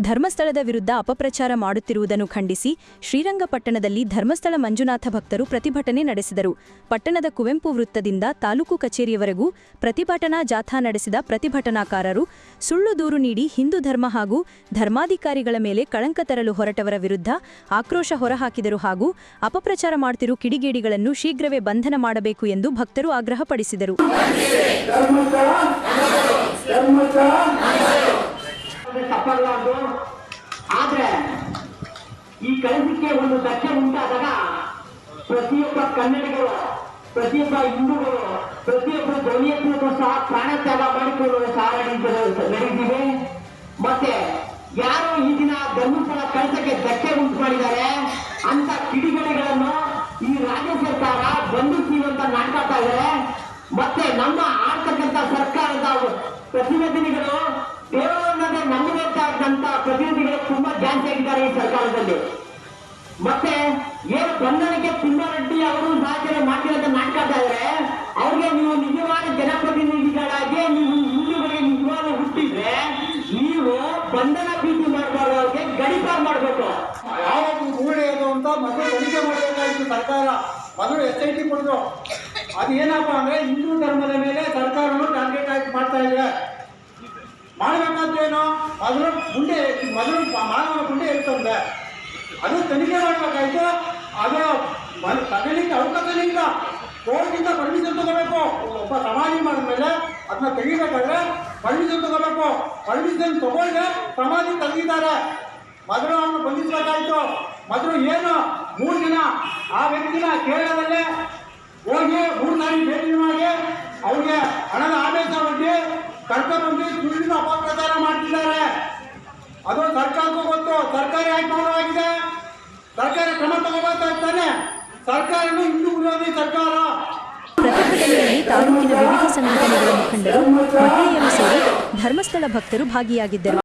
ಧರ್ಮಸ್ಥಳದ ವಿರುದ್ಧ ಅಪಪ್ರಚಾರ ಮಾಡುತ್ತಿರುವುದನ್ನು ಖಂಡಿಸಿ ಶ್ರೀರಂಗಪಟ್ಟಣದಲ್ಲಿ ಧರ್ಮಸ್ಥಳ ಮಂಜುನಾಥ ಭಕ್ತರು ಪ್ರತಿಭಟನೆ ನಡೆಸಿದರು. ಪಟ್ಟಣದ ಕುವೆಂಪು ವೃತ್ತದಿಂದ ತಾಲೂಕು ಕಚೇರಿಯವರೆಗೂ ಪ್ರತಿಭಟನಾ ಜಾಥಾ ನಡೆಸಿದ ಪ್ರತಿಭಟನಾಕಾರರು ಸುಳ್ಳು ದೂರು ನೀಡಿ ಹಿಂದೂ ಧರ್ಮ ಹಾಗೂ ಧರ್ಮಾಧಿಕಾರಿಗಳ ಮೇಲೆ ಕಳಂಕ ತರಲು ಹೊರಟವರ ವಿರುದ್ಧ ಆಕ್ರೋಶ ಹೊರಹಾಕಿದರು ಹಾಗೂ ಅಪಪ್ರಚಾರ ಮಾಡುತ್ತಿರುವ ಕಿಡಿಗೇಡಿಗಳನ್ನು ಶೀಘ್ರವೇ ಬಂಧನ ಮಾಡಬೇಕು ಎಂದು ಭಕ್ತರು ಆಗ್ರಹಪಡಿಸಿದರು ಧರ್ಮಸ್ಥಳ ಧರ್ಮಸ್ಥಳ ತಪ್ಪಲಾರ್ದು ಆದ್ರೆ ಈ ಕೆಲಸಕ್ಕೆ ಒಂದು ಧಕ್ಕೆ ಉಂಟಾದಾಗ ಪ್ರತಿಯೊಬ್ಬ ಕನ್ನಡಿಗರು ಪ್ರತಿಯೊಬ್ಬ ಹಿಂದೂಗಳು ಪ್ರತಿಯೊಬ್ಬರು ಧ್ವನಿಯತ್ವಕ್ಕೂ ಸಹ ಪ್ರಾಣ ತ್ಯಾಗ ಮಾಡಿಕೊಳ್ಳುವ ಸಹ ನಡೀತೀವಿ ಮತ್ತೆ ಯಾರು ಈ ದಿನ ಧರ್ಮಸ್ಥಳ ಕೆಲಸಕ್ಕೆ ಧಕ್ಕೆ ಉಂಟು ಮಾಡಿದ್ದಾರೆ ಅಂತ ಕಿಡಿಗೇಡಿಗಳನ್ನು ಈ ರಾಜ್ಯ ಸರ್ಕಾರ ಬಂಧಿಸ್ತೀವಿ ಅಂತ ಇದ್ದಾರೆ ಮತ್ತೆ ನಮ್ಮ ಆಡ್ತಕ್ಕಂಥ ಸರ್ಕಾರದ ಪ್ರತಿನಿಧಿಗಳು ಸರ್ಕಾರದಲ್ಲಿ ಮತ್ತೆ ಏನು ಬಂಧನಕ್ಕೆ ತಿಮ್ಮಾರೆಡ್ಡಿ ಅವರು ಸಹಚರ್ಯ ಮಾಡಿರೋದ ನಾಟಕ ಇದ್ರೆ? ಅವ್ರಿಗೆ ನೀವು ನಿಜವಾದ ಜನಪ್ರತಿನಿಧಿಗಳಾಗಿ ನೀವು ಹಿಂದೂಗಳಿಗೆ ನಿಜವಾದ ಹುಟ್ಟಿದ್ರೆ ನೀವು ಬಂಧನ ಭೀತಿ ಮಾಡಬಾರ್ದು, ಅವ್ರಿಗೆ ಗಡಿಪಾರ ಮಾಡಬೇಕು. ಯಾವ ಮೂಳೆ ಏನು ಅಂತ ಮತ್ತೆ ತನಿಖೆ ಮಾಡಬೇಕಾಗಿತ್ತು ಸರ್ಕಾರ? ಮೊದಲು ಎಸ್ ಐ ಟಿ ಕೊಡಿದ್ರು ಅದು ಏನಪ್ಪ ಅಂದ್ರೆ ಹಿಂದೂ ಧರ್ಮದ ಮೇಲೆ ಸರ್ಕಾರನು ಟಾರ್ಗೆಟ್ ಆಗಿ ಮಾಡ್ತಾ ಇದೆ ಮಾಡಬೇಕಾದ್ರೇನು ಮೊದಲು ಗುಂಡೆ ಮೊದಲು ಮಾನವ ಗುಂಡೆ ಇರ್ತಂದೆ. ಅದು ತನಿಖೆ ಮಾಡಬೇಕಾಯ್ತು ಅದು ತಗಲಿಕ್ಕೆ ಅವಕಾಶ ಇಲ್ಲ ಕೋರ್ಟಿಂದ ಪರ್ಮಿಷನ್ ತಗೋಬೇಕು. ಒಬ್ಬ ಸಮಾಧಿ ಮಾಡಿದ್ಮೇಲೆ ಅದನ್ನ ತೆಗಿಬೇಕಾದ್ರೆ ಪರ್ಮಿಷನ್ ತಗೋಬೇಕು. ಪರ್ಮಿಷನ್ ತಗೊಂಡ್ರೆ ಸಮಾಧಿ ಮೊದಲು ಅವನು ಬಂಧಿಸಬೇಕಾಯ್ತು. ಮೊದಲು ಏನು? ಮೂರು ದಿನ ಆ ವ್ಯಕ್ತಿನ ಕೇರಳದಲ್ಲೇ ಹೋಗಿ ಮೂರು ಸಾರಿ ಭೇಟಿ ಮಾಡಿ ಅವ್ರಿಗೆ ಹಣದ ಆದೇಶ ಬಗ್ಗೆ ಕರ್ಕೊಂಡ್ಬಂದು ಸುಳ್ಳಿನ ಅಪಪ್ರಚಾರ ಮಾಡ್ತಿದ್ದಾರೆ. ಅದು ಸರ್ಕಾರಕ್ಕೂ ಸರ್ಕಾರ ಕ್ರಮ ತಗೋಬೇಕಾಗ್ತಾನೆ ಸರ್ಕಾರನು ಹಿಂದೂ ವಿರೋಧಿ ಸರ್ಕಾರ. ಪ್ರತಿಭಟನೆಯಲ್ಲಿ ತಾಲೂಕಿನ ವಿವಿಧ ಸಂಘಟನೆಗಳ ಮುಖಂಡರು, ಮಹಿಳೆಯರು ಸೇರಿ ಧರ್ಮಸ್ಥಳ ಭಕ್ತರು ಭಾಗಿಯಾಗಿದ್ದರು.